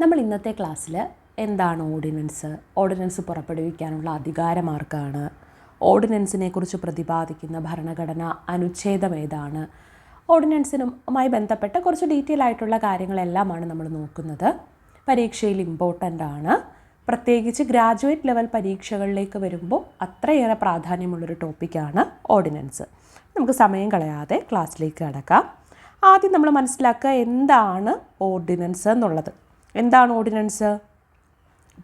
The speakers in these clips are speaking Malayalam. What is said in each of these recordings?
നമ്മൾ ഇന്നത്തെ ക്ലാസ്സിൽ എന്താണ് ഓർഡിനൻസ്? ഓർഡിനൻസ് പുറപ്പെടുവിക്കാനുള്ള അധികാരമാർക്കാണ് ഓർഡിനൻസിനെ കുറിച്ച് പ്രതിപാദിക്കുന്ന ഭരണഘടന അനുച്ഛേദം ഏതാണ്? ഓർഡിനൻസിനുമായി ബന്ധപ്പെട്ട കുറച്ച് ഡീറ്റെയിൽ ആയിട്ടുള്ള കാര്യങ്ങളെല്ലാമാണ് നമ്മൾ നോക്കുന്നത്. പരീക്ഷയിൽ ഇമ്പോർട്ടന്റ് ആണ്. പ്രത്യേകിച്ച് ഗ്രാജുവേറ്റ് ലെവൽ പരീക്ഷകളിലേക്ക് വരുമ്പോൾ അത്രയേറെ പ്രാധാന്യമുള്ളൊരു ടോപ്പിക്കാണ് ഓർഡിനൻസ്. നമുക്ക് സമയം കളയാതെ ക്ലാസ്സിലേക്ക് കടക്കാം. ആദ്യം നമ്മൾ മനസ്സിലാക്കുക എന്താണ് ഓർഡിനൻസ് എന്നുള്ളത്. എന്താണ് ഓർഡിനൻസ്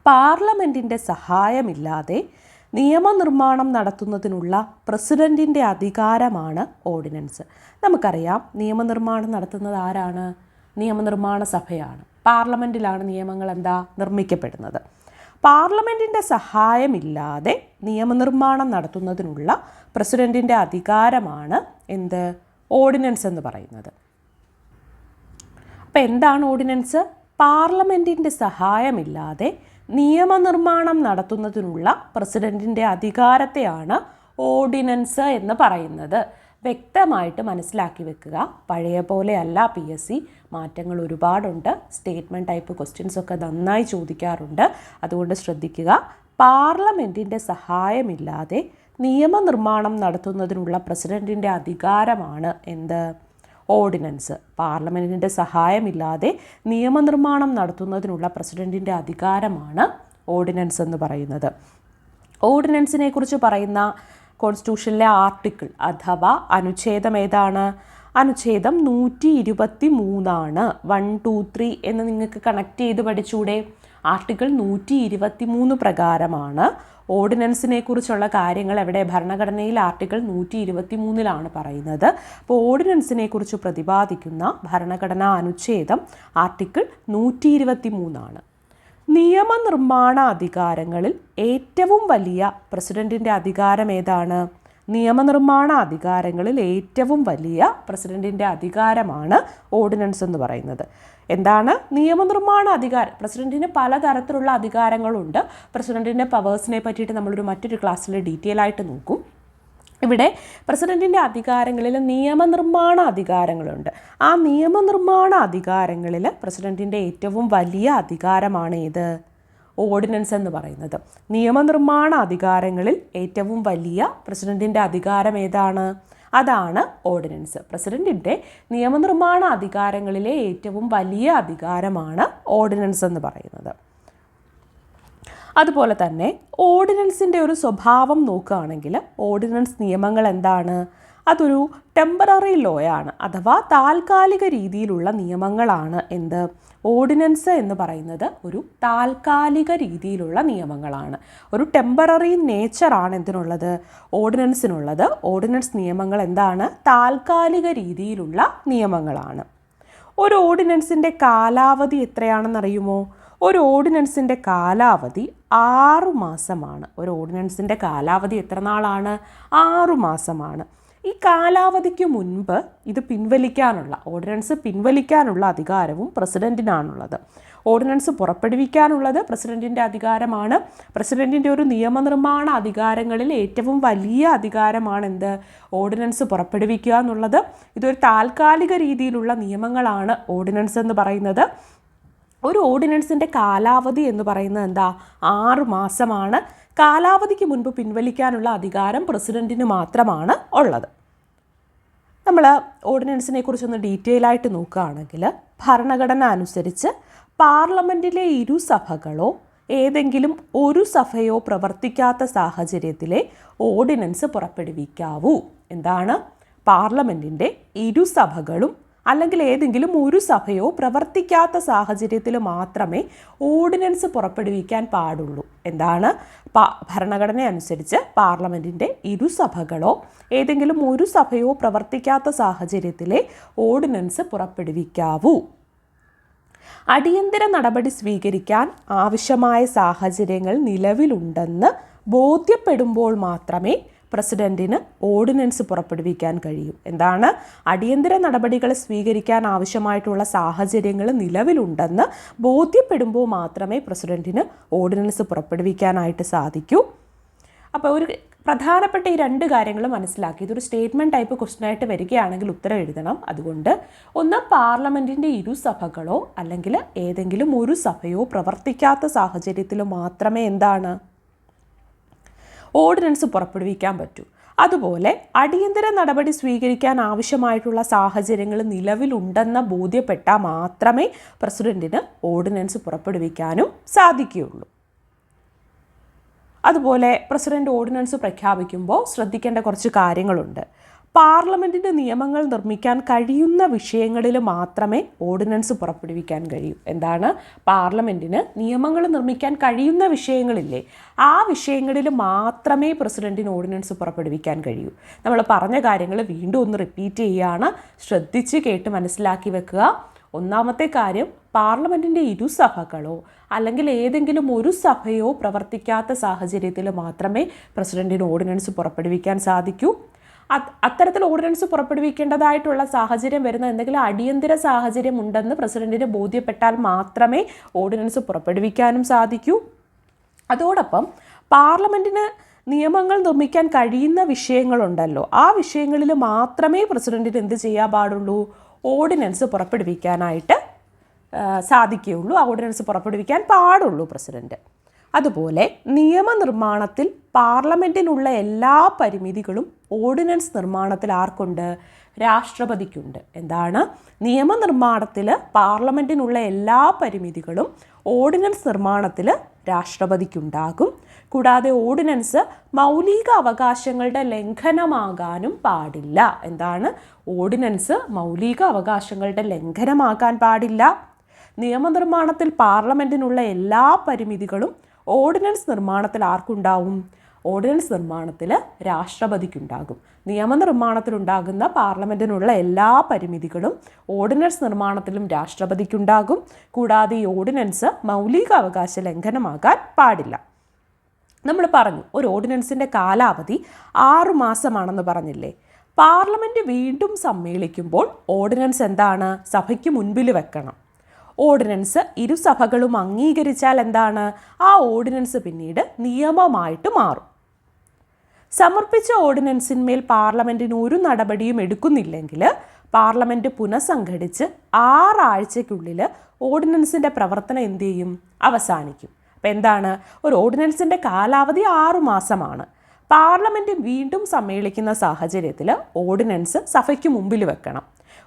പാർലമെന്റിന്റെ സഹായമില്ലാതെ നിയമനിർമ്മാണം നടത്തുന്നതിനുള്ള പ്രസിഡന്റിന്റെ അധികാരമാണ് ഓർഡിനൻസ് നമുക്കറിയാം നിയമനിർമ്മാണം നടത്തുന്നത് ആരാണ്? നിയമനിർമ്മാണ സഭയാണ്. പാർലമെന്റിലാണ് നിയമങ്ങൾ എന്താ? നിർമ്മിക്കപ്പെടുന്നത്. പാർലമെന്റിന്റെ സഹായമില്ലാതെ നിയമനിർമ്മാണം നടത്തുന്നതിനുള്ള പ്രസിഡന്റിന്റെ അധികാരമാണ് എന്ത്? ഓർഡിനൻസ് എന്ന് പറയുന്നത്. അപ്പോൾ എന്താണ് ഓർഡിനൻസ് പാർലമെന്റിന്റെ സഹായമില്ലാതെ നിയമനിർമ്മാണം നടത്തുന്നതിനുള്ള പ്രസിഡന്റിന്റെ അധികാരത്തെയാണ് ഓർഡിനൻസ് എന്ന് പറയുന്നത്. വ്യക്തമായിട്ട് മനസ്സിലാക്കി വെക്കുക. പഴയ പോലെ അല്ല പി എസ് സി. മാറ്റങ്ങൾ ഒരുപാടുണ്ട്. സ്റ്റേറ്റ്മെന്റ് ടൈപ്പ് ക്വസ്റ്റ്യൻസ് ഒക്കെ നന്നായി ചോദിക്കാറുണ്ട്. അതുകൊണ്ട് ശ്രദ്ധിക്കുക. പാർലമെന്റിന്റെ സഹായമില്ലാതെ നിയമനിർമ്മാണം നടത്തുന്നതിനുള്ള പ്രസിഡന്റിന്റെ അധികാരമാണ് എന്ത്? ഓർഡിനൻസ്. പാർലമെന്റിന്റെ സഹായമില്ലാതെ നിയമനിർമ്മാണം നടത്തുന്നതിനുള്ള പ്രസിഡന്റിന്റെ അധികാരമാണ് ഓർഡിനൻസ് എന്ന് പറയുന്നത്. ഓർഡിനൻസിനെ കുറിച്ച് പറയുന്ന കോൺസ്റ്റിറ്റ്യൂഷനിലെ ആർട്ടിക്കിൾ അഥവാ അനുച്ഛേദം ഏതാണ്? അനുച്ഛേദം നൂറ്റി ഇരുപത്തി മൂന്നാണ് വൺ ടു ത്രീ എന്ന് നിങ്ങൾക്ക് കണക്ട് ചെയ്ത് പഠിച്ചൂടെ? ആർട്ടിക്കിൾ നൂറ്റി ഇരുപത്തി മൂന്ന് പ്രകാരമാണ് ഓർഡിനൻസിനെ കുറിച്ചുള്ള കാര്യങ്ങൾ എവിടെ? ഭരണഘടനയിൽ ആർട്ടിക്കിൾ നൂറ്റി ഇരുപത്തി മൂന്നിലാണ് പറയുന്നത്. അപ്പോൾ ഓർഡിനൻസിനെ കുറിച്ച് പ്രതിപാദിക്കുന്ന ഭരണഘടനാ അനുച്ഛേദം ആർട്ടിക്കിൾ നൂറ്റി ഇരുപത്തി മൂന്നാണ് നിയമനിർമ്മാണ അധികാരങ്ങളിൽ ഏറ്റവും വലിയ പ്രസിഡന്റിന്റെ അധികാരം ഏതാണ്? നിയമനിർമ്മാണ അധികാരങ്ങളിൽ ഏറ്റവും വലിയ പ്രസിഡന്റിന്റെ അധികാരമാണ് ഓർഡിനൻസ് എന്ന് പറയുന്നത്. എന്താണ്? നിയമനിർമ്മാണ അധികാരം പ്രസിഡന്റിന് പലതരത്തിലുള്ള അധികാരങ്ങളുണ്ട്. പ്രസിഡന്റിന്റെ പവേഴ്സിനെ പറ്റിയിട്ട് നമ്മളൊരു മറ്റൊരു ക്ലാസ്സിൽ ഡീറ്റെയിൽ ആയിട്ട് നോക്കും. ഇവിടെ പ്രസിഡന്റിന്റെ അധികാരങ്ങളിൽ നിയമനിർമ്മാണ അധികാരങ്ങളുണ്ട് ആ നിയമനിർമ്മാണ അധികാരങ്ങളിൽ പ്രസിഡന്റിന്റെ ഏറ്റവും വലിയ അധികാരമാണ് ഏത്? ഓർഡിനൻസ് എന്ന് പറയുന്നത്. നിയമനിർമ്മാണ അധികാരങ്ങളിൽ ഏറ്റവും വലിയ പ്രസിഡന്റിന്റെ അധികാരം ഏതാണ്? അതാണ് ഓർഡിനൻസ്. പ്രസിഡന്റിന്റെ നിയമനിർമ്മാണ അധികാരങ്ങളിലെ ഏറ്റവും വലിയ അധികാരമാണ് ഓർഡിനൻസ് എന്ന് പറയുന്നത്. അതുപോലെ തന്നെ ഓർഡിനൻസിന്റെ ഒരു സ്വഭാവം നോക്കുകയാണെങ്കിൽ ഓർഡിനൻസ് നിയമങ്ങൾ എന്താണ്? അതൊരു ടെമ്പററി ലോ ആണ് അഥവാ താൽക്കാലിക രീതിയിലുള്ള നിയമങ്ങളാണ് എന്ത്? ഓർഡിനൻസ് എന്ന് പറയുന്നത് ഒരു താൽക്കാലിക രീതിയിലുള്ള നിയമങ്ങളാണ്. ഒരു ടെമ്പററി നേച്ചറാണ് എന്തിനുള്ളത്? ഓർഡിനൻസിനുള്ളത് ഓർഡിനൻസ് നിയമങ്ങൾ എന്താണ്? താൽക്കാലിക രീതിയിലുള്ള നിയമങ്ങളാണ്. ഒരു ഓർഡിനൻസിന്റെ കാലാവധി എത്രയാണെന്നറിയുമോ ഒരു ഓർഡിനൻസിന്റെ കാലാവധി ആറു മാസമാണ്. ഒരു ഓർഡിനൻസിന്റെ കാലാവധി എത്ര നാളാണ്? ആറു മാസമാണ്. ഈ കാലാവധിക്ക് മുൻപ് ഇത് പിൻവലിക്കാനുള്ള ഓർഡിനൻസ് പിൻവലിക്കാനുള്ള അധികാരവും പ്രസിഡന്റിനാണുള്ളത് ഓർഡിനൻസ് പുറപ്പെടുവിക്കാനുള്ളത് പ്രസിഡന്റിന്റെ അധികാരമാണ്. പ്രസിഡന്റിന്റെ ഒരു നിയമനിർമ്മാണ അധികാരങ്ങളിൽ ഏറ്റവും വലിയ അധികാരമാണ് എന്ത്? ഓർഡിനൻസ് പുറപ്പെടുവിക്കുക എന്നുള്ളത്. ഇതൊരു താൽക്കാലിക രീതിയിലുള്ള നിയമങ്ങളാണ് ഓർഡിനൻസ് എന്ന് പറയുന്നത്. ഒരു ഓർഡിനൻസിന്റെ കാലാവധി എന്ന് പറയുന്നത് എന്താ? ആറ് മാസമാണ്. കാലാവധിക്ക് മുൻപ് പിൻവലിക്കാനുള്ള അധികാരം പ്രസിഡന്റിന് മാത്രമാണ് ഉള്ളത്. നമ്മൾ ഓർഡിനൻസിനെ കുറിച്ചൊന്ന് ഡീറ്റെയിൽ ആയിട്ട് നോക്കുകയാണെങ്കിൽ ഭരണഘടന അനുസരിച്ച് പാർലമെന്റിലെ ഇരുസഭകളോ ഏതെങ്കിലും ഒരു സഭയോ പ്രവർത്തിക്കാത്ത സാഹചര്യത്തിലെ ഓർഡിനൻസ് പുറപ്പെടുവിക്കാവൂ. എന്താണ്? പാർലമെന്റിന്റെ ഇരുസഭകളും അല്ലെങ്കിൽ ഏതെങ്കിലും ഒരു സഭയോ പ്രവർത്തിക്കാത്ത സാഹചര്യത്തിൽ മാത്രമേ ഓർഡിനൻസ് പുറപ്പെടുവിക്കാൻ പാടുള്ളൂ. എന്താണ്? ഭരണഘടന അനുസരിച്ച് പാർലമെന്റിന്റെ ഇരുസഭകളോ ഏതെങ്കിലും ഒരു സഭയോ പ്രവർത്തിക്കാത്ത സാഹചര്യത്തിലെ ഓർഡിനൻസ് പുറപ്പെടുവിക്കാവൂ. അടിയന്തര നടപടി സ്വീകരിക്കാൻ ആവശ്യമായ സാഹചര്യങ്ങൾ നിലവിലുണ്ടെന്ന് ബോധ്യപ്പെടുമ്പോൾ മാത്രമേ പ്രസിഡന്റിന് ഓർഡിനൻസ് പുറപ്പെടുവിക്കാൻ കഴിയും. എന്താണ്? അടിയന്തര നടപടികൾ സ്വീകരിക്കാൻ ആവശ്യമായിട്ടുള്ള സാഹചര്യങ്ങൾ നിലവിലുണ്ടെന്ന് ബോധ്യപ്പെടുമ്പോൾ മാത്രമേ പ്രസിഡന്റിന് ഓർഡിനൻസ് പുറപ്പെടുവിക്കാനായിട്ട് സാധിക്കൂ. അപ്പോൾ ഒരു പ്രധാനപ്പെട്ട ഈ രണ്ട് കാര്യങ്ങൾ മനസ്സിലാക്കി. ഇതൊരു സ്റ്റേറ്റ്മെന്റ് ടൈപ്പ് ക്വസ്റ്റൻ ആയിട്ട് വരികയാണെങ്കിൽ ഉത്തരം എഴുതണം. അതുകൊണ്ട് ഒന്ന് പാർലമെന്റിന്റെ ഇരുസഭകളോ അല്ലെങ്കിൽ ഏതെങ്കിലും ഒരു സഭയോ പ്രവർത്തിക്കാത്ത സാഹചര്യത്തിലോ മാത്രമേ എന്താണ്? ഓർഡിനൻസ് പുറപ്പെടുവിക്കാൻ പറ്റൂ. അതുപോലെ അടിയന്തര നടപടി സ്വീകരിക്കാൻ ആവശ്യമായിട്ടുള്ള സാഹചര്യങ്ങൾ നിലവിലുണ്ടെന്ന് ബോധ്യപ്പെട്ടാൽ മാത്രമേ പ്രസിഡന്റിന് ഓർഡിനൻസ് പുറപ്പെടുവിക്കാനും സാധിക്കുകയുള്ളൂ. അതുപോലെ പ്രസിഡന്റ് ഓർഡിനൻസ് പ്രഖ്യാപിക്കുമ്പോൾ ശ്രദ്ധിക്കേണ്ട കുറച്ച് കാര്യങ്ങളുണ്ട്. പാർലമെന്റിന്റെ നിയമങ്ങൾ നിർമ്മിക്കാൻ കഴിയുന്ന വിഷയങ്ങളിൽ മാത്രമേ ഓർഡിനൻസ് പുറപ്പെടുവിക്കാൻ കഴിയൂ. എന്താണ്? പാർലമെന്റിന് നിയമങ്ങൾ നിർമ്മിക്കാൻ കഴിയുന്ന വിഷയങ്ങളില്ലേ ആ വിഷയങ്ങളിൽ മാത്രമേ പ്രസിഡന്റിന് ഓർഡിനൻസ് പുറപ്പെടുവിക്കാൻ കഴിയൂ. നമ്മൾ പറഞ്ഞ കാര്യങ്ങൾ വീണ്ടും ഒന്ന് റിപ്പീറ്റ് ചെയ്യുകയാണ്. ശ്രദ്ധിച്ച് കേട്ട് മനസ്സിലാക്കി വെക്കുക. ഒന്നാമത്തെ കാര്യം പാർലമെന്റിന്റെ ഇരുസഭകളോ അല്ലെങ്കിൽ ഏതെങ്കിലും ഒരു സഭയോ പ്രവർത്തിക്കാത്ത സാഹചര്യത്തിൽ മാത്രമേ പ്രസിഡന്റിന് ഓർഡിനൻസ് പുറപ്പെടുവിക്കാൻ സാധിക്കൂ. അത്തരത്തിൽ ഓർഡിനൻസ് പുറപ്പെടുവിക്കേണ്ടതായിട്ടുള്ള സാഹചര്യം വരുന്ന എന്തെങ്കിലും അടിയന്തര സാഹചര്യം ഉണ്ടെന്ന് പ്രസിഡന്റിന് ബോധ്യപ്പെട്ടാൽ മാത്രമേ ഓർഡിനൻസ് പുറപ്പെടുവിക്കാനും സാധിക്കൂ. അതോടൊപ്പം പാർലമെന്റിന് നിയമങ്ങൾ നിർമ്മിക്കാൻ കഴിയുന്ന വിഷയങ്ങളുണ്ടല്ലോ. ആ വിഷയങ്ങളിൽ മാത്രമേ പ്രസിഡന്റിന് എന്ത് ചെയ്യാൻ പാടുള്ളൂ? ഓർഡിനൻസ് പുറപ്പെടുവിക്കാനായിട്ട് സാധിക്കുകയുള്ളൂ. ആ ഓർഡിനൻസ് പുറപ്പെടുവിക്കാൻ പാടുള്ളൂ പ്രസിഡന്റ്. അതുപോലെ നിയമനിർമ്മാണത്തിൽ പാർലമെന്റിനുള്ള എല്ലാ പരിമിതികളും ഓർഡിനൻസ് നിർമ്മാണത്തിൽ ആർക്കുണ്ട്? രാഷ്ട്രപതിക്കുണ്ട്. എന്താണ്? നിയമനിർമ്മാണത്തിൽ പാർലമെന്റിനുള്ള എല്ലാ പരിമിതികളും ഓർഡിനൻസ് നിർമ്മാണത്തിൽ രാഷ്ട്രപതിക്കുണ്ടാകും. കൂടാതെ ഓർഡിനൻസ് മൗലിക അവകാശങ്ങളുടെ ലംഘനമാകാനും പാടില്ല. എന്താണ്? ഓർഡിനൻസ് മൗലിക അവകാശങ്ങളുടെ ലംഘനമാകാൻ പാടില്ല. നിയമനിർമ്മാണത്തിൽ പാർലമെന്റിനുള്ള എല്ലാ പരിമിതികളും ഓർഡിനൻസ് നിർമ്മാണത്തിൽ ആർക്കുണ്ടാവും? ഓർഡിനൻസ് നിർമ്മാണത്തിൽ രാഷ്ട്രപതിക്കുണ്ടാകും. നിയമനിർമ്മാണത്തിലുണ്ടാകുന്ന പാർലമെന്റിനുള്ള എല്ലാ പരിമിതികളും ഓർഡിനൻസ് നിർമ്മാണത്തിലും രാഷ്ട്രപതിക്കുണ്ടാകും. കൂടാതെ ഈ ഓർഡിനൻസ് മൗലിക അവകാശ ലംഘനമാകാൻ പാടില്ല. നമ്മൾ പറഞ്ഞു ഒരു ഓർഡിനൻസിന്റെ കാലാവധി ആറു മാസമാണെന്ന് പറഞ്ഞില്ലേ? പാർലമെന്റ് വീണ്ടും സമ്മേളിക്കുമ്പോൾ ഓർഡിനൻസ് എന്താണ്? സഭയ്ക്ക് മുൻപിൽ വെക്കണം. ഓർഡിനൻസ് ഇരുസഭകളും അംഗീകരിച്ചാൽ എന്താണ്? ആ ഓർഡിനൻസ് പിന്നീട് നിയമമായിട്ട് മാറും. സമർപ്പിച്ച ഓർഡിനൻസിന്മേൽ പാർലമെന്റിന് ഒരു നടപടിയും എടുക്കുന്നില്ലെങ്കിൽ പാർലമെന്റ് പുനഃസംഘടിച്ച് ആറാഴ്ചയ്ക്കുള്ളിൽ ഓർഡിനൻസിന്റെ പ്രവർത്തനം എന്ത് ചെയ്യും? അവസാനിക്കും. അപ്പോൾ എന്താണ്? ഒരു ഓർഡിനൻസിന്റെ കാലാവധി ആറു മാസമാണ്. പാർലമെന്റ് വീണ്ടും സമ്മേളിക്കുന്ന സാഹചര്യത്തിൽ ഓർഡിനൻസ് സഭയ്ക്ക് മുമ്പിൽ വെക്കണം.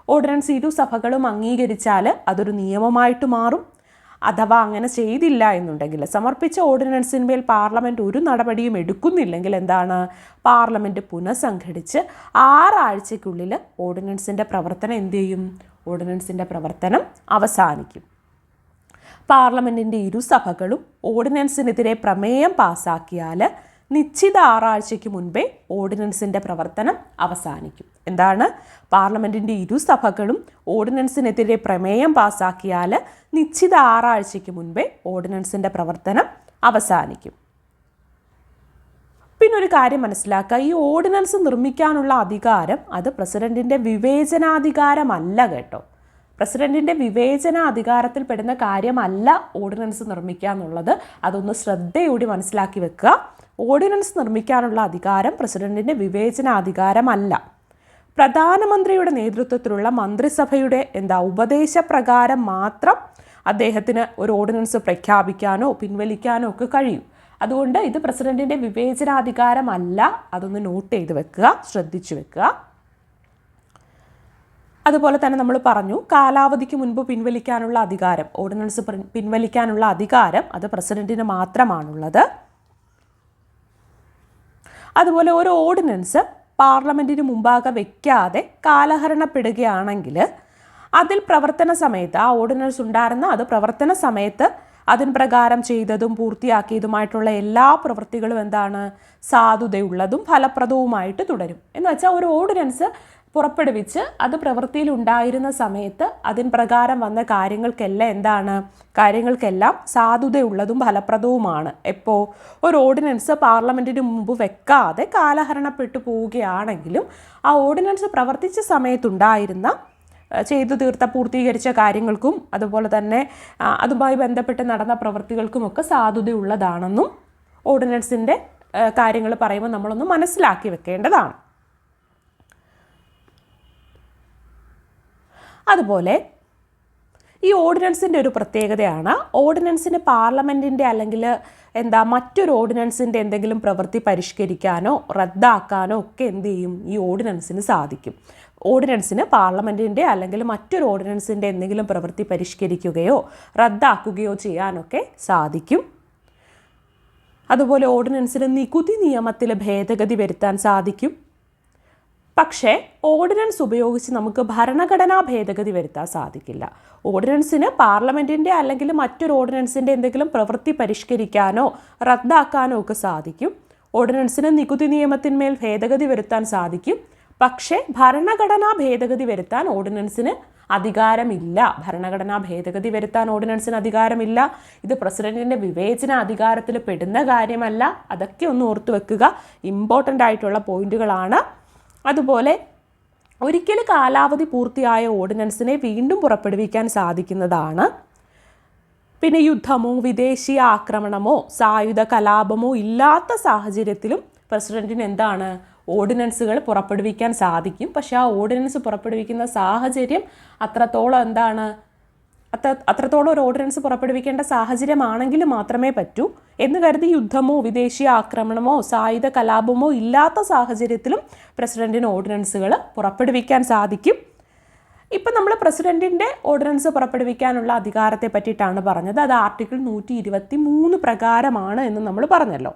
ഓർഡിനൻസ് ഇരു സഭകളും അംഗീകരിച്ചാൽ അതൊരു നിയമമായിട്ട് മാറും. അഥവാ അങ്ങനെ ചെയ്തില്ല എന്നുണ്ടെങ്കിൽ സമർപ്പിച്ച ഓർഡിനൻസിന്മേൽ പാർലമെന്റ് ഒരു നടപടിയും എടുക്കുന്നില്ലെങ്കിൽ എന്താണ്? പാർലമെന്റ് പുനഃസംഘടിച്ച് ആറാഴ്ചയ്ക്കുള്ളിൽ ഓർഡിനൻസിന്റെ പ്രവർത്തനം എന്ത് ചെയ്യും? ഓർഡിനൻസിന്റെ പ്രവർത്തനം അവസാനിക്കും. പാർലമെന്റിന്റെ ഇരുസഭകളും ഓർഡിനൻസിനെതിരെ പ്രമേയം പാസാക്കിയാൽ നിശ്ചിത ആറാഴ്ചയ്ക്ക് മുൻപേ ഓർഡിനൻസിന്റെ പ്രവർത്തനം അവസാനിക്കും. എന്താണ്? പാർലമെന്റിന്റെ ഇരുസഭകളും ഓർഡിനൻസിനെതിരെ പ്രമേയം പാസാക്കിയാൽ നിശ്ചിത ആറാഴ്ചയ്ക്ക് മുൻപേ ഓർഡിനൻസിന്റെ പ്രവർത്തനം അവസാനിക്കും. പിന്നെ ഒരു കാര്യം മനസ്സിലാക്കുക. ഈ ഓർഡിനൻസ് നിർമ്മിക്കാനുള്ള അധികാരം അത് പ്രസിഡന്റിന്റെ വിവേചനാധികാരമല്ല കേട്ടോ. പ്രസിഡന്റിന്റെ വിവേചന അധികാരത്തിൽ പെടുന്ന കാര്യമല്ല ഓർഡിനൻസ് നിർമ്മിക്കുക എന്നുള്ളത്. അതൊന്ന് ശ്രദ്ധയോടെ മനസ്സിലാക്കി വെക്കുക. ഓർഡിനൻസ് നിർമ്മിക്കാനുള്ള അധികാരം പ്രസിഡന്റിന്റെ വിവേചനാധികാരമല്ല. പ്രധാനമന്ത്രിയുടെ നേതൃത്വത്തിലുള്ള മന്ത്രിസഭയുടെ എന്താ ഉപദേശപ്രകാരം മാത്രം അദ്ദേഹത്തിന് ഒരു ഓർഡിനൻസ് പ്രഖ്യാപിക്കാനോ പിൻവലിക്കാനോ ഒക്കെ കഴിയും. അതുകൊണ്ട് ഇത് പ്രസിഡന്റിന്റെ വിവേചനാധികാരമല്ല. അതൊന്ന് നോട്ട് ചെയ്ത് വെക്കുക ശ്രദ്ധിച്ചു വെക്കുക. അതുപോലെ തന്നെ നമ്മൾ പറഞ്ഞു കാലാവധിക്ക് മുൻപ് പിൻവലിക്കാനുള്ള അധികാരം ഓർഡിനൻസ് പിൻവലിക്കാനുള്ള അധികാരം അത് പ്രസിഡന്റിന് മാത്രമാണുള്ളത്. അതുപോലെ ഒരു ഓർഡിനൻസ് പാർലമെന്റിന് മുമ്പാകെ വെക്കാതെ കാലഹരണപ്പെടുകയാണെങ്കിൽ അതിൽ പ്രവർത്തന സമയത്ത് ആ ഓർഡിനൻസ് ഉണ്ടായിരുന്ന അത് പ്രവർത്തന സമയത്ത് അതിൻ പ്രകാരം ചെയ്തതും പൂർത്തിയാക്കിയതുമായിട്ടുള്ള എല്ലാ പ്രവൃത്തികളും എന്താണ്? സാധുതയുള്ളതും ഫലപ്രദവുമായിട്ട് തുടരും. എന്ന് വെച്ചാൽ ഒരു ഓർഡിനൻസ് പുറപ്പെടുവിച്ച് അത് പ്രവൃത്തിയിൽ ഉണ്ടായിരുന്ന സമയത്ത് അതിന് പ്രകാരം വന്ന കാര്യങ്ങൾക്കെല്ലാം എന്താണ്? കാര്യങ്ങൾക്കെല്ലാം സാധുതയുള്ളതും ഫലപ്രദവുമാണ്. എപ്പോൾ ഒരു ഓർഡിനൻസ് പാർലമെന്റിന് മുമ്പ് വെക്കാതെ കാലഹരണപ്പെട്ടു പോവുകയാണെങ്കിലും ആ ഓർഡിനൻസ് പ്രവർത്തിച്ച സമയത്തുണ്ടായിരുന്ന ചെയ്തു തീർത്ത പൂർത്തീകരിച്ച കാര്യങ്ങൾക്കും അതുപോലെ തന്നെ അതുമായി ബന്ധപ്പെട്ട് നടന്ന പ്രവൃത്തികൾക്കുമൊക്കെ സാധുതയുള്ളതാണെന്നും ഓർഡിനൻസിന്റെ കാര്യങ്ങൾ പറയുമ്പോൾ നമ്മളൊന്ന് മനസ്സിലാക്കി വെക്കേണ്ടതാണ്. അതുപോലെ ഈ ഓർഡിനൻസിന്റെ ഒരു പ്രത്യേകതയാണ്. ഓർഡിനൻസിന് പാർലമെന്റിന്റെ അല്ലെങ്കിൽ എന്താ മറ്റൊരു ഓർഡിനൻസിന്റെ എന്തെങ്കിലും പ്രവൃത്തി പരിഷ്കരിക്കാനോ റദ്ദാക്കാനോ ഒക്കെ എന്ത് ചെയ്യും? ഈ ഓർഡിനൻസിന് സാധിക്കും. ഓർഡിനൻസിന് പാർലമെന്റിന്റെ അല്ലെങ്കിൽ മറ്റൊരു ഓർഡിനൻസിന്റെ എന്തെങ്കിലും പ്രവൃത്തി പരിഷ്കരിക്കുകയോ റദ്ദാക്കുകയോ ചെയ്യാനൊക്കെ സാധിക്കും. അതുപോലെ ഓർഡിനൻസിന് നികുതി നിയമത്തിൽ ഭേദഗതി വരുത്താൻ സാധിക്കും. പക്ഷേ ഓർഡിനൻസ് ഉപയോഗിച്ച് നമുക്ക് ഭരണഘടനാ ഭേദഗതി വരുത്താൻ സാധിക്കില്ല. ഓർഡിനൻസിന് പാർലമെന്റിന്റെ അല്ലെങ്കിൽ മറ്റൊരു ഓർഡിനൻസിന്റെ എന്തെങ്കിലും പ്രവൃത്തി പരിഷ്കരിക്കാനോ റദ്ദാക്കാനോ ഒക്കെ സാധിക്കും. ഓർഡിനൻസിന് നികുതി നിയമത്തിന്മേൽ ഭേദഗതി വരുത്താൻ സാധിക്കും. പക്ഷേ ഭരണഘടനാ ഭേദഗതി വരുത്താൻ ഓർഡിനൻസിന് അധികാരമില്ല. ഭരണഘടനാ ഭേദഗതി വരുത്താൻ ഓർഡിനൻസിന് അധികാരമില്ല. ഇത് പ്രസിഡന്റിന്റെ വിവേചന അധികാരത്തിൽ പെടുന്ന കാര്യമല്ല. അതൊക്കെ ഒന്ന് ഓർത്തു വെക്കുക ഇമ്പോർട്ടന്റ് ആയിട്ടുള്ള പോയിന്റുകളാണ് അതുപോലെ ഒരിക്കൽ കാലാവധി പൂർത്തിയായ ഓർഡിനൻസിനെ വീണ്ടും പുറപ്പെടുവിക്കാൻ സാധിക്കുന്നതാണ്. പിന്നെ യുദ്ധമോ വിദേശീയ ആക്രമണമോ സായുധ കലാപമോ ഇല്ലാത്ത സാഹചര്യത്തിലും പ്രസിഡന്റിന് എന്താണ് ഓർഡിനൻസുകൾ പുറപ്പെടുവിക്കാൻ സാധിക്കും. പക്ഷേ ആ ഓർഡിനൻസ് പുറപ്പെടുവിക്കുന്ന സാഹചര്യം അത്രത്തോളം എന്താണ്? അത്ര അത്രത്തോളം ഒരു ഓർഡിനൻസ് പുറപ്പെടുവിക്കേണ്ട സാഹചര്യമാണെങ്കിൽ മാത്രമേ പറ്റൂ. എന്ന് കരുതി യുദ്ധമോ വിദേശീയ ആക്രമണമോ സായുധ കലാപമോ ഇല്ലാത്ത സാഹചര്യത്തിലും പ്രസിഡന്റിന് ഓർഡിനൻസുകൾ പുറപ്പെടുവിക്കാൻ സാധിക്കും. ഇപ്പം നമ്മൾ പ്രസിഡന്റിന്റെ ഓർഡിനൻസ് പുറപ്പെടുവിക്കാനുള്ള അധികാരത്തെ പറ്റിയിട്ടാണ് പറഞ്ഞത്. അത് ആർട്ടിക്കിൾ നൂറ്റി പ്രകാരമാണ് എന്ന് നമ്മൾ പറഞ്ഞല്ലോ.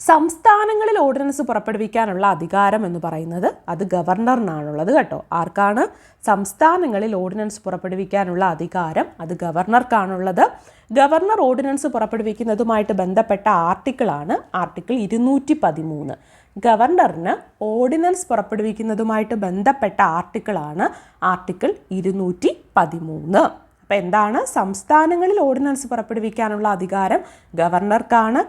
സംസ്ഥാനങ്ങളിൽ ഓർഡിനൻസ് പുറപ്പെടുവിക്കാനുള്ള അധികാരം എന്ന് പറയുന്നത് അത് ഗവർണറിനാണുള്ളത് കേട്ടോ. ആർക്കാണ് സംസ്ഥാനങ്ങളിൽ ഓർഡിനൻസ് പുറപ്പെടുവിക്കാനുള്ള അധികാരം? അത് ഗവർണർക്കാണുള്ളത്. ഗവർണർ ഓർഡിനൻസ് പുറപ്പെടുവിക്കുന്നതുമായിട്ട് ബന്ധപ്പെട്ട ആർട്ടിക്കിളാണ് ആർട്ടിക്കിൾ ഇരുന്നൂറ്റി പതിമൂന്ന് ഗവർണറിന് ഓർഡിനൻസ് പുറപ്പെടുവിക്കുന്നതുമായിട്ട് ബന്ധപ്പെട്ട ആർട്ടിക്കിളാണ് ആർട്ടിക്കിൾ ഇരുന്നൂറ്റി പതിമൂന്ന് അപ്പോൾ എന്താണ്? സംസ്ഥാനങ്ങളിൽ ഓർഡിനൻസ് പുറപ്പെടുവിക്കാനുള്ള അധികാരം ഗവർണർക്കാണ്.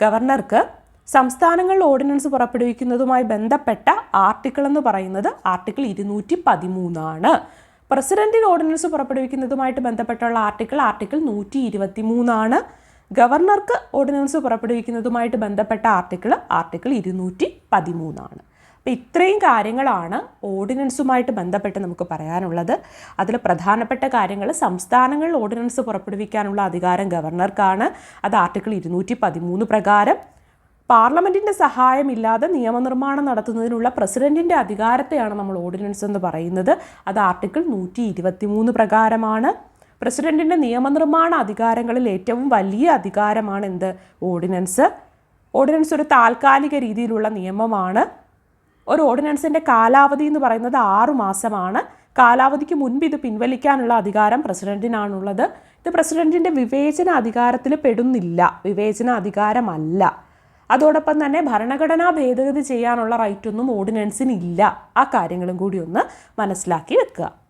ഗവർണർക്ക് സംസ്ഥാനങ്ങളിൽ ഓർഡിനൻസ് പുറപ്പെടുവിക്കുന്നതുമായി ബന്ധപ്പെട്ട ആർട്ടിക്കിൾ എന്ന് പറയുന്നത് ആർട്ടിക്കിൾ ഇരുന്നൂറ്റി പതിമൂന്നാണ് പ്രസിഡന്റിന് ഓർഡിനൻസ് പുറപ്പെടുവിക്കുന്നതുമായിട്ട് ബന്ധപ്പെട്ടുള്ള ആർട്ടിക്കിൾ ആർട്ടിക്കിൾ നൂറ്റി ഇരുപത്തി മൂന്നാണ് ഗവർണർക്ക് ഓർഡിനൻസ് പുറപ്പെടുവിക്കുന്നതുമായിട്ട് ബന്ധപ്പെട്ട ആർട്ടിക്കിൾ ആർട്ടിക്കിൾ ഇരുന്നൂറ്റി പതിമൂന്നാണ് അപ്പോൾ ഇത്രയും കാര്യങ്ങളാണ് ഓർഡിനൻസുമായിട്ട് ബന്ധപ്പെട്ട് നമുക്ക് പറയാനുള്ളത്. അതിൽ പ്രധാനപ്പെട്ട കാര്യങ്ങൾ സംസ്ഥാനങ്ങളിൽ ഓർഡിനൻസ് പുറപ്പെടുവിക്കാനുള്ള അധികാരം ഗവർണർക്കാണ്. അത് ആർട്ടിക്കിൾ ഇരുന്നൂറ്റി പതിമൂന്ന് പ്രകാരം പാർലമെന്റിന്റെ സഹായമില്ലാതെ നിയമനിർമ്മാണം നടത്തുന്നതിനുള്ള പ്രസിഡന്റിന്റെ അധികാരത്തെയാണ് നമ്മൾ ഓർഡിനൻസ് എന്ന് പറയുന്നത്. അത് ആർട്ടിക്കിൾ നൂറ്റി ഇരുപത്തി മൂന്ന് പ്രകാരമാണ്. പ്രസിഡന്റിന്റെ നിയമനിർമ്മാണ അധികാരങ്ങളിൽ ഏറ്റവും വലിയ അധികാരമാണ് എന്ത് ഓർഡിനൻസ്. ഓർഡിനൻസ് ഒരു താൽക്കാലിക രീതിയിലുള്ള നിയമമാണ്. ഒരു ഓർഡിനൻസിന്റെ കാലാവധി എന്ന് പറയുന്നത് ആറു മാസമാണ്. കാലാവധിക്ക് മുൻപ് ഇത് പിൻവലിക്കാനുള്ള അധികാരം പ്രസിഡന്റിനാണുള്ളത് ഇത് പ്രസിഡന്റിന്റെ വിവേചന അധികാരത്തിൽ പെടുന്നില്ല. വിവേചന അധികാരമല്ല. അതോടൊപ്പം തന്നെ ഭരണഘടനാ ഭേദഗതി ചെയ്യാനുള്ള റൈറ്റൊന്നും ഓർഡിനൻസിന് ഇല്ല. ആ കാര്യങ്ങളും കൂടി ഒന്ന് മനസ്സിലാക്കി വെക്കുക.